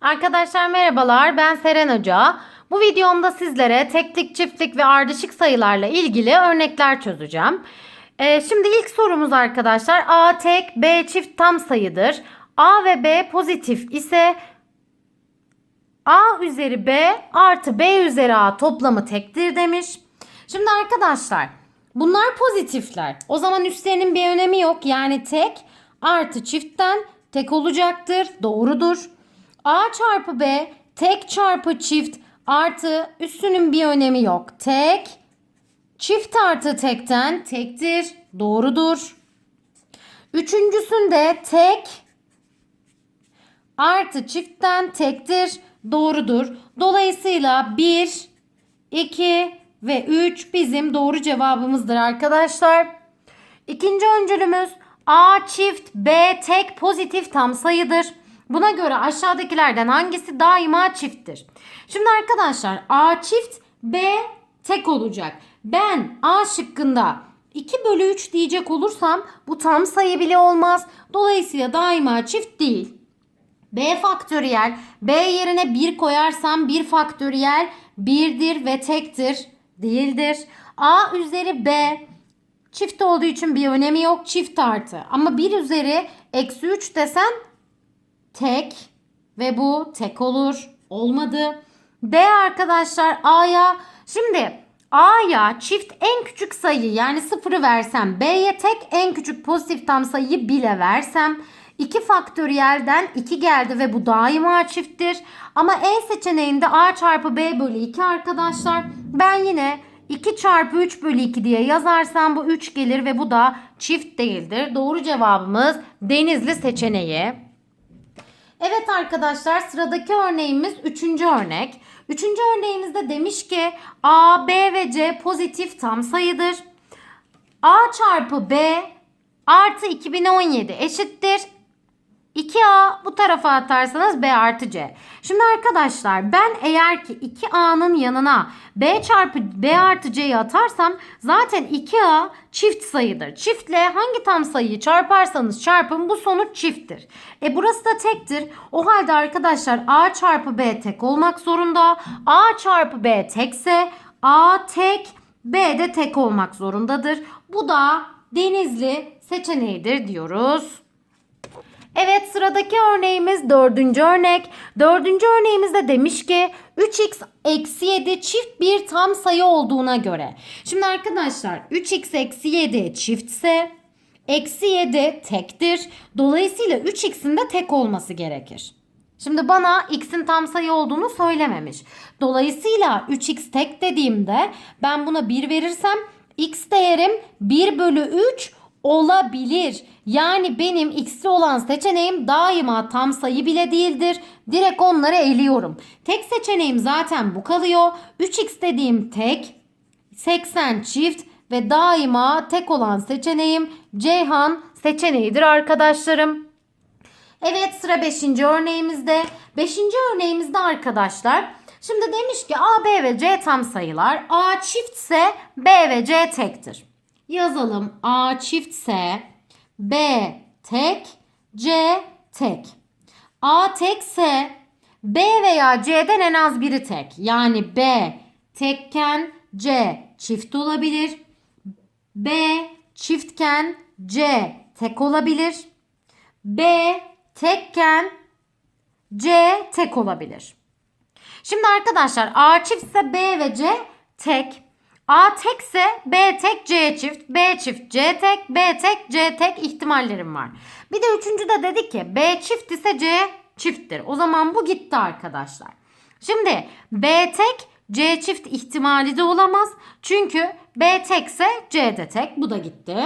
Arkadaşlar merhabalar ben Seren Hoca. Bu videomda sizlere teklik, çiftlik ve ardışık sayılarla ilgili örnekler çözeceğim. Ee, şimdi ilk sorumuz arkadaşlar A tek B çift tam sayıdır. A ve B pozitif ise A üzeri B artı B üzeri A toplamı tektir demiş. Şimdi arkadaşlar bunlar pozitifler. O zaman üstlerinin bir önemi yok. Yani tek artı çiftten tek olacaktır. Doğrudur. A çarpı B tek çarpı çift artı üstünün bir önemi yok. Tek çift artı tekten tektir. Doğrudur. Üçüncüsünde tek artı çiftten tektir. Doğrudur. Dolayısıyla 1, 2 ve 3 bizim doğru cevabımızdır arkadaşlar. İkinci öncülümüz A çift B tek pozitif tam sayıdır. Buna göre aşağıdakilerden hangisi daima çifttir? Şimdi arkadaşlar A çift B tek olacak. Ben A şıkkında 2 bölü 3 diyecek olursam bu tam sayı bile olmaz. Dolayısıyla daima çift değil. B faktöriyel. B yerine 1 koyarsam 1 faktöriyel 1'dir ve tektir. Değildir. A üzeri B çift olduğu için bir önemi yok. Çift artı. Ama 1 üzeri eksi 3 desen tek ve bu tek olur. Olmadı. D arkadaşlar A'ya şimdi A'ya çift en küçük sayı yani sıfırı versem B'ye tek en küçük pozitif tam sayıyı bile versem 2 faktöriyelden 2 geldi ve bu daima çifttir. Ama E seçeneğinde A çarpı B bölü 2 arkadaşlar. Ben yine 2 çarpı 3 bölü 2 diye yazarsam bu 3 gelir ve bu da çift değildir. Doğru cevabımız Denizli seçeneği. Evet arkadaşlar sıradaki örneğimiz 3. örnek. 3. örneğimizde demiş ki A, B ve C pozitif tam sayıdır. A çarpı B artı 2017 eşittir. 2A bu tarafa atarsanız B artı C. Şimdi arkadaşlar ben eğer ki 2A'nın yanına B çarpı B artı C'yi atarsam zaten 2A çift sayıdır. Çiftle hangi tam sayıyı çarparsanız çarpın bu sonuç çifttir. E burası da tektir. O halde arkadaşlar A çarpı B tek olmak zorunda. A çarpı B tekse A tek B de tek olmak zorundadır. Bu da Denizli seçeneğidir diyoruz. Sıradaki örneğimiz dördüncü örnek. Dördüncü örneğimizde demiş ki 3x eksi 7 çift bir tam sayı olduğuna göre. Şimdi arkadaşlar 3x eksi 7 çiftse eksi 7 tektir. Dolayısıyla 3x'in de tek olması gerekir. Şimdi bana x'in tam sayı olduğunu söylememiş. Dolayısıyla 3x tek dediğimde ben buna 1 verirsem x değerim 1 bölü 3 olabilir. Yani benim x'li olan seçeneğim daima tam sayı bile değildir. Direkt onları eliyorum. Tek seçeneğim zaten bu kalıyor. 3x dediğim tek, 80 çift ve daima tek olan seçeneğim Ceyhan seçeneğidir arkadaşlarım. Evet sıra 5. örneğimizde. 5. örneğimizde arkadaşlar. Şimdi demiş ki A, B ve C tam sayılar. A çiftse B ve C tektir. Yazalım. A çiftse B tek, C tek. A tekse B veya C'den en az biri tek. Yani B tekken C çift olabilir. B çiftken C tek olabilir. B tekken C tek olabilir. Şimdi arkadaşlar A çiftse B ve C tek. A tekse B tek C çift, B çift C tek, B tek C tek ihtimallerim var. Bir de üçüncü de dedik ki B çift ise C çifttir. O zaman bu gitti arkadaşlar. Şimdi B tek C çift ihtimali de olamaz. Çünkü B tekse C de tek. Bu da gitti.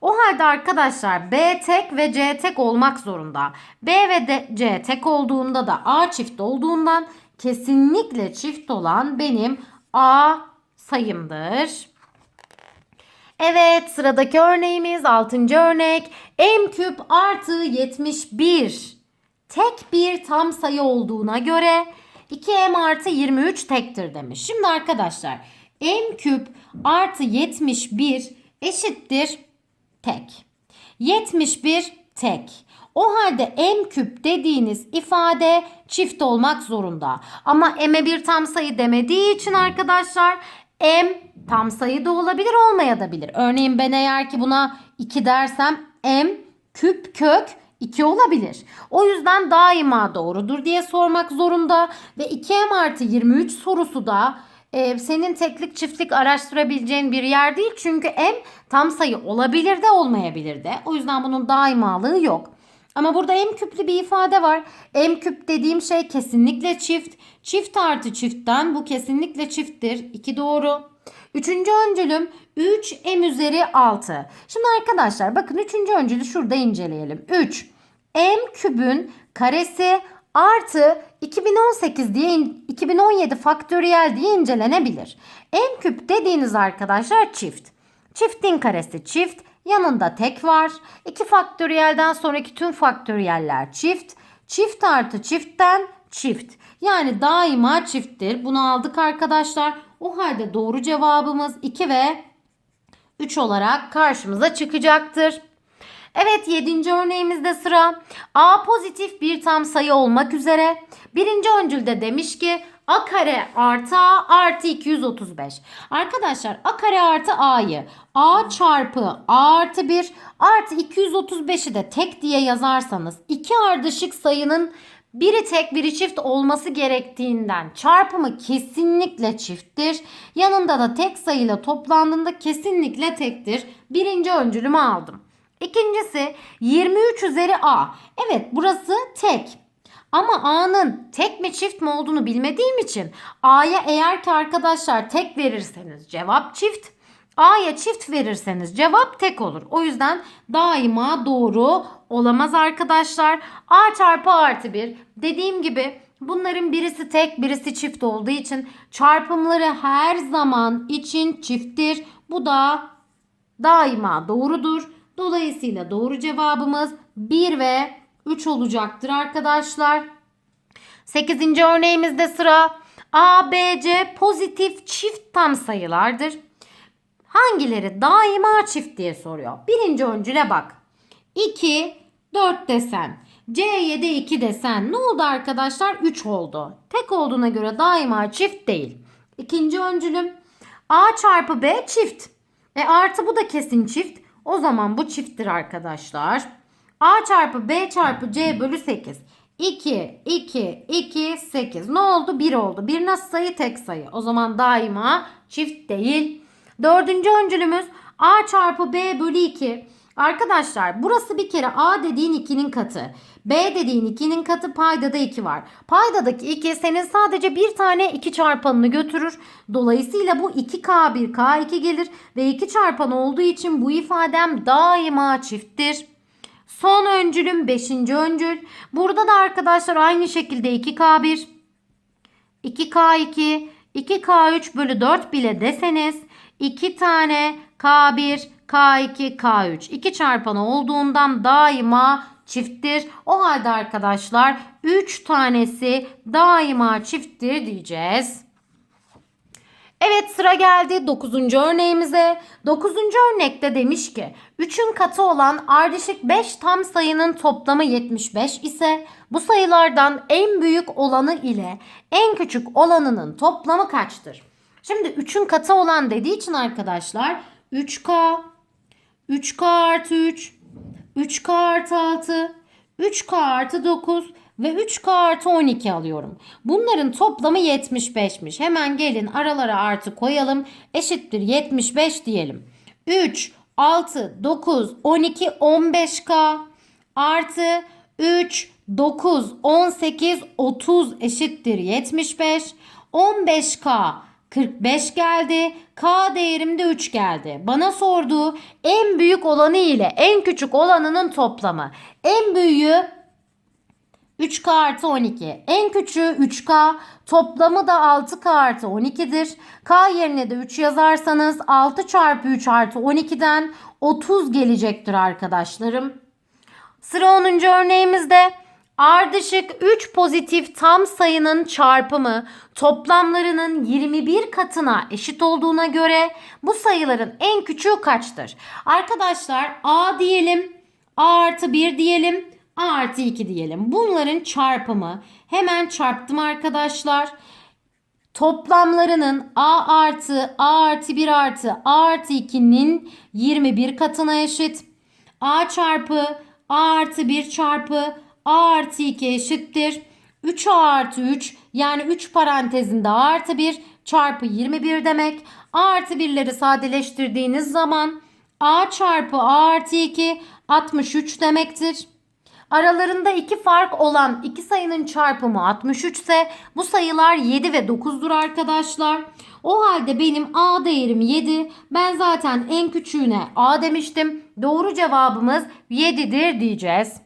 O halde arkadaşlar B tek ve C tek olmak zorunda. B ve de C tek olduğunda da A çift olduğundan kesinlikle çift olan benim A sayımdır. Evet sıradaki örneğimiz 6. örnek. M küp artı 71 tek bir tam sayı olduğuna göre 2m artı 23 tektir demiş. Şimdi arkadaşlar m küp artı 71 eşittir tek. 71 tek. O halde m küp dediğiniz ifade çift olmak zorunda. Ama m'e bir tam sayı demediği için arkadaşlar m tam sayı da olabilir olmayabilir. Örneğin ben eğer ki buna 2 dersem m küp kök 2 olabilir. O yüzden daima doğrudur diye sormak zorunda. Ve 2m artı 23 sorusu da e, senin teklik çiftlik araştırabileceğin bir yer değil. Çünkü m tam sayı olabilir de olmayabilir de. O yüzden bunun daimalığı yok. Ama burada m küplü bir ifade var. m küp dediğim şey kesinlikle çift. Çift artı çiftten bu kesinlikle çifttir. 2 doğru. Üçüncü öncülüm 3 m üzeri 6. Şimdi arkadaşlar bakın üçüncü öncülü şurada inceleyelim. 3 m kübün karesi artı 2018 diye 2017 faktöriyel diye incelenebilir. m küp dediğiniz arkadaşlar çift. Çiftin karesi çift. Yanında tek var. 2 faktöriyelden sonraki tüm faktöriyeller çift. Çift artı çiftten çift. Yani daima çifttir. Bunu aldık arkadaşlar. O halde doğru cevabımız 2 ve 3 olarak karşımıza çıkacaktır. Evet 7. örneğimizde sıra. A pozitif bir tam sayı olmak üzere. Birinci öncülde demiş ki A kare artı A artı 235. Arkadaşlar A kare artı A'yı A çarpı A artı 1 artı 235'i de tek diye yazarsanız iki ardışık sayının biri tek biri çift olması gerektiğinden çarpımı kesinlikle çifttir. Yanında da tek sayıyla toplandığında kesinlikle tektir. Birinci öncülümü aldım. İkincisi 23 üzeri A. Evet burası tek. Ama A'nın tek mi çift mi olduğunu bilmediğim için A'ya eğer ki arkadaşlar tek verirseniz cevap çift. A'ya çift verirseniz cevap tek olur. O yüzden daima doğru olamaz arkadaşlar. A çarpı A artı 1 dediğim gibi bunların birisi tek birisi çift olduğu için çarpımları her zaman için çifttir. Bu da daima doğrudur. Dolayısıyla doğru cevabımız 1 ve 3 olacaktır arkadaşlar. 8. örneğimizde sıra A, B, C pozitif çift tam sayılardır. Hangileri daima çift diye soruyor. Birinci öncüle bak. 2, 4 desen. C7 2 desen. Ne oldu arkadaşlar? 3 oldu. Tek olduğuna göre daima çift değil. İkinci öncülüm. A çarpı B çift. E artı bu da kesin çift. O zaman bu çifttir arkadaşlar. A çarpı B çarpı C bölü 8. 2, 2, 2, 8. Ne oldu? 1 oldu. 1 nasıl sayı? Tek sayı. O zaman daima çift değil. Dördüncü öncülümüz A çarpı B bölü 2. Arkadaşlar burası bir kere A dediğin 2'nin katı. B dediğin 2'nin katı paydada 2 var. Paydadaki 2 senin sadece bir tane 2 çarpanını götürür. Dolayısıyla bu 2K1 K2 gelir ve 2 çarpan olduğu için bu ifadem daima çifttir. Son öncülüm 5. öncül. Burada da arkadaşlar aynı şekilde 2K1, 2K2, 2K3 bölü 4 bile deseniz 2 tane K1, K2, K3 2 çarpanı olduğundan daima çifttir. O halde arkadaşlar 3 tanesi daima çifttir diyeceğiz. Evet sıra geldi 9. örneğimize. 9. örnekte demiş ki 3'ün katı olan ardışık 5 tam sayının toplamı 75 ise bu sayılardan en büyük olanı ile en küçük olanının toplamı kaçtır? Şimdi 3'ün katı olan dediği için arkadaşlar 3K, 3K artı 3, 3K artı 6, 3K artı 9 ve 3K artı 12 alıyorum. Bunların toplamı 75'miş. Hemen gelin aralara artı koyalım. Eşittir 75 diyelim. 3, 6, 9, 12, 15K artı 3, 9, 18, 30 eşittir 75. 15K 45 geldi. K değerim de 3 geldi. Bana sorduğu en büyük olanı ile en küçük olanının toplamı. En büyüğü 3K artı 12. En küçüğü 3K. Toplamı da 6K artı 12'dir. K yerine de 3 yazarsanız 6 çarpı 3 artı 12'den 30 gelecektir arkadaşlarım. Sıra 10. örneğimizde ardışık 3 pozitif tam sayının çarpımı toplamlarının 21 katına eşit olduğuna göre bu sayıların en küçüğü kaçtır? Arkadaşlar A diyelim. A artı 1 diyelim. A artı 2 diyelim. Bunların çarpımı hemen çarptım arkadaşlar. Toplamlarının A artı A artı 1 artı A artı 2'nin 21 katına eşit. A çarpı A artı 1 çarpı A artı 2 eşittir. 3A artı 3 yani 3 parantezinde A artı 1 çarpı 21 demek. A artı 1'leri sadeleştirdiğiniz zaman A çarpı A artı 2 63 demektir. Aralarında iki fark olan iki sayının çarpımı 63 ise bu sayılar 7 ve 9'dur arkadaşlar. O halde benim A değerim 7. Ben zaten en küçüğüne A demiştim. Doğru cevabımız 7'dir diyeceğiz.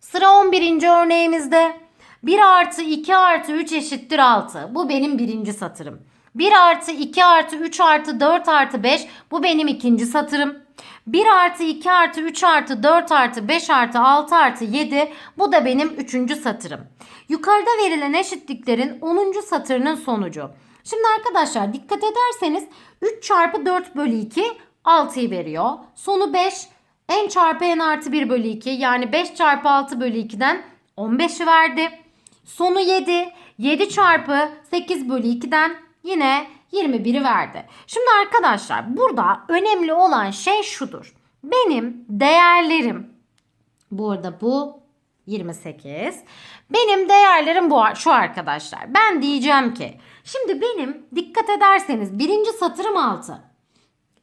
Sıra 11. örneğimizde. 1 artı 2 artı 3 eşittir 6. Bu benim birinci satırım. 1 artı 2 artı 3 artı 4 artı 5 bu benim ikinci satırım. 1 artı 2 artı 3 artı 4 artı 5 artı 6 artı 7 bu da benim üçüncü satırım. Yukarıda verilen eşitliklerin 10. satırının sonucu. Şimdi arkadaşlar dikkat ederseniz 3 çarpı 4 bölü 2 6'yı veriyor. Sonu 5 n çarpı n artı 1 bölü 2 yani 5 çarpı 6 bölü 2'den 15'i verdi. Sonu 7. 7 çarpı 8 bölü 2'den yine 21'i verdi. Şimdi arkadaşlar burada önemli olan şey şudur. Benim değerlerim burada bu 28. Benim değerlerim bu şu arkadaşlar. Ben diyeceğim ki şimdi benim dikkat ederseniz birinci satırım 6.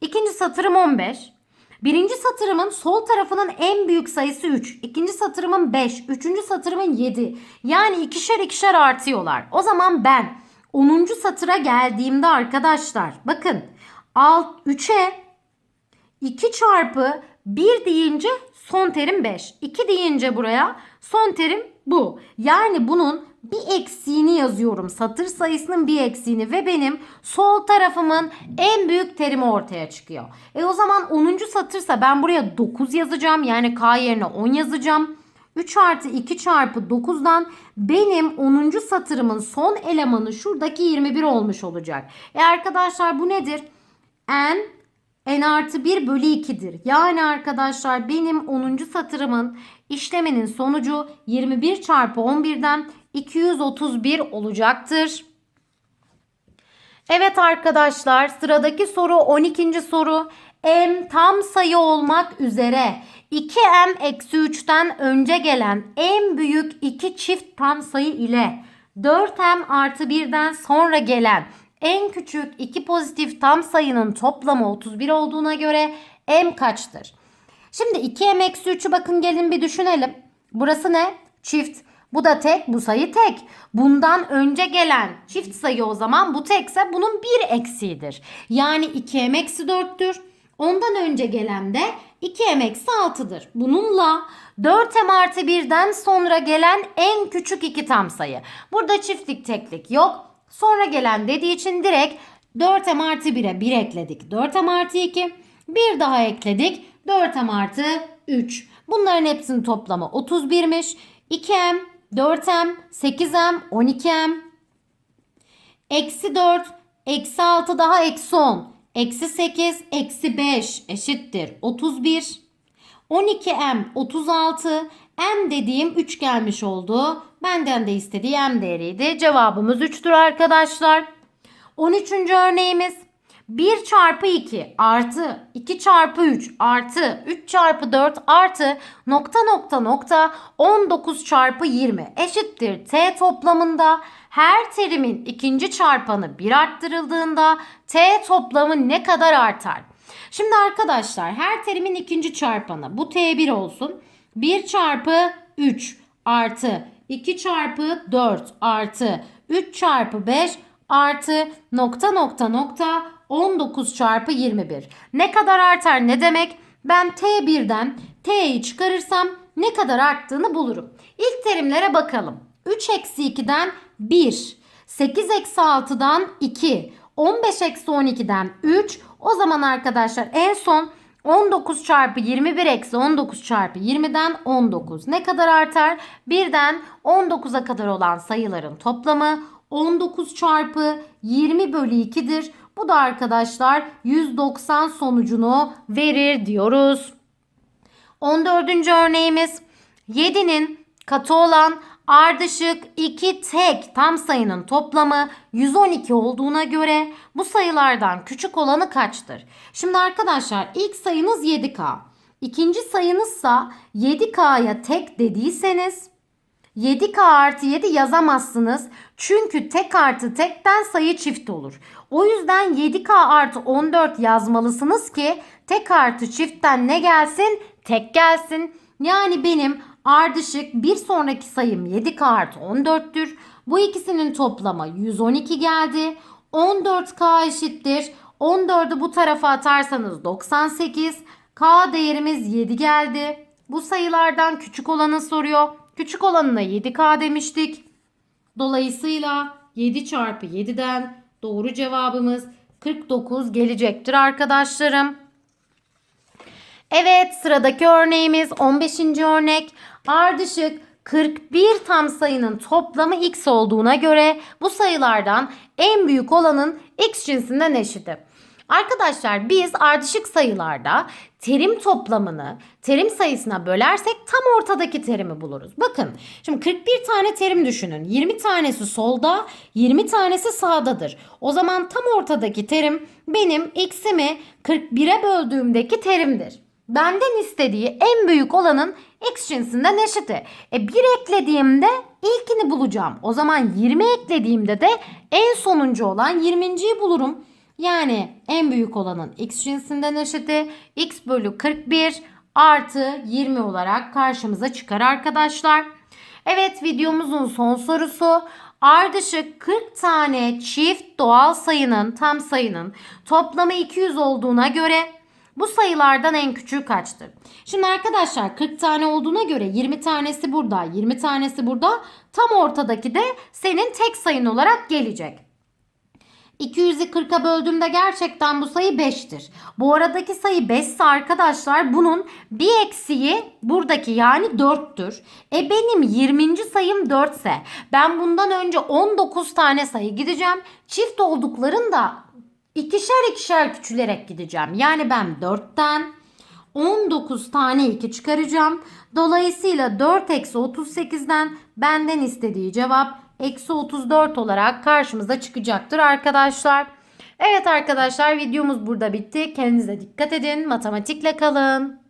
ikinci satırım 15. Birinci satırımın sol tarafının en büyük sayısı 3. ikinci satırımın 5. Üçüncü satırımın 7. Yani ikişer ikişer artıyorlar. O zaman ben 10. satıra geldiğimde arkadaşlar bakın alt 3'e 2 çarpı 1 deyince son terim 5. 2 deyince buraya son terim bu. Yani bunun bir eksiğini yazıyorum. Satır sayısının bir eksiğini ve benim sol tarafımın en büyük terimi ortaya çıkıyor. E o zaman 10. satırsa ben buraya 9 yazacağım. Yani K yerine 10 yazacağım. 3 artı 2 çarpı 9'dan benim 10. satırımın son elemanı şuradaki 21 olmuş olacak. E arkadaşlar bu nedir? N n artı 1 bölü 2'dir. Yani arkadaşlar benim 10. satırımın işleminin sonucu 21 çarpı 11'den 231 olacaktır. Evet arkadaşlar sıradaki soru 12. soru. M tam sayı olmak üzere 2m eksi 3'ten önce gelen en büyük iki çift tam sayı ile 4m artı 1'den sonra gelen en küçük iki pozitif tam sayının toplamı 31 olduğuna göre m kaçtır? Şimdi 2m eksi 3'ü bakın gelin bir düşünelim. Burası ne? Çift. Bu da tek, bu sayı tek. Bundan önce gelen çift sayı o zaman bu tekse bunun bir eksiğidir. Yani 2m eksi 4'tür. Ondan önce gelen de 2m eksi 6'dır. Bununla 4m artı 1'den sonra gelen en küçük iki tam sayı. Burada çiftlik teklik yok. Sonra gelen dediği için direkt 4m artı 1'e 1 ekledik. 4m artı 2. Bir daha ekledik. 4m artı 3. Bunların hepsinin toplamı 31'miş. 2m, 4m, 8m, 12m. Eksi 4, eksi 6 daha eksi 10. Eksi 8, eksi 5 eşittir 31. 12m 36. M dediğim 3 gelmiş oldu. Benden de istediği M değeriydi. Cevabımız 3'tür arkadaşlar. 13. örneğimiz 1 çarpı 2 artı 2 çarpı 3 artı 3 çarpı 4 artı nokta nokta nokta 19 çarpı 20 eşittir t toplamında her terimin ikinci çarpanı 1 arttırıldığında t toplamı ne kadar artar? Şimdi arkadaşlar her terimin ikinci çarpanı bu t1 olsun. 1 çarpı 3 artı 2 çarpı 4 artı 3 çarpı 5 artı nokta nokta nokta 19 çarpı 21. Ne kadar artar ne demek? Ben T1'den T'yi çıkarırsam ne kadar arttığını bulurum. İlk terimlere bakalım. 3 eksi 2'den 1. 8 eksi 6'dan 2. 15 eksi 12'den 3. O zaman arkadaşlar en son 19 çarpı 21 eksi 19 çarpı 20'den 19. Ne kadar artar? 1'den 19'a kadar olan sayıların toplamı 19 çarpı 20 bölü 2'dir. Bu da arkadaşlar 190 sonucunu verir diyoruz. 14. örneğimiz 7'nin katı olan ardışık 2 tek tam sayının toplamı 112 olduğuna göre bu sayılardan küçük olanı kaçtır? Şimdi arkadaşlar ilk sayınız 7K. İkinci sayınızsa 7K'ya tek dediyseniz 7K artı 7 yazamazsınız. Çünkü tek artı tekten sayı çift olur. O yüzden 7K artı 14 yazmalısınız ki tek artı çiftten ne gelsin? Tek gelsin. Yani benim ardışık bir sonraki sayım 7K artı 14'tür. Bu ikisinin toplamı 112 geldi. 14K eşittir. 14'ü bu tarafa atarsanız 98. K değerimiz 7 geldi. Bu sayılardan küçük olanı soruyor. Küçük olanına 7K demiştik. Dolayısıyla 7 çarpı 7'den doğru cevabımız 49 gelecektir arkadaşlarım. Evet sıradaki örneğimiz 15. örnek. Ardışık 41 tam sayının toplamı x olduğuna göre bu sayılardan en büyük olanın x cinsinden eşiti. Arkadaşlar biz ardışık sayılarda terim toplamını terim sayısına bölersek tam ortadaki terimi buluruz. Bakın şimdi 41 tane terim düşünün. 20 tanesi solda 20 tanesi sağdadır. O zaman tam ortadaki terim benim x'imi 41'e böldüğümdeki terimdir. Benden istediği en büyük olanın x cinsinden eşiti. E 1 eklediğimde ilkini bulacağım. O zaman 20 eklediğimde de en sonuncu olan 20.yi bulurum. Yani en büyük olanın x cinsinden eşiti x bölü 41 artı 20 olarak karşımıza çıkar arkadaşlar. Evet videomuzun son sorusu. Ardışık 40 tane çift doğal sayının tam sayının toplamı 200 olduğuna göre bu sayılardan en küçüğü kaçtır? Şimdi arkadaşlar 40 tane olduğuna göre 20 tanesi burada, 20 tanesi burada. Tam ortadaki de senin tek sayın olarak gelecek. 200'ü 40'a böldüğümde gerçekten bu sayı 5'tir. Bu aradaki sayı 5 ise arkadaşlar bunun bir eksiği buradaki yani 4'tür. E benim 20. sayım 4 ise ben bundan önce 19 tane sayı gideceğim. Çift olduklarında ikişer ikişer küçülerek gideceğim. Yani ben 4'ten 19 tane 2 çıkaracağım. Dolayısıyla 4 eksi 38'den benden istediği cevap eksi 34 olarak karşımıza çıkacaktır arkadaşlar. Evet arkadaşlar videomuz burada bitti. Kendinize dikkat edin. Matematikle kalın.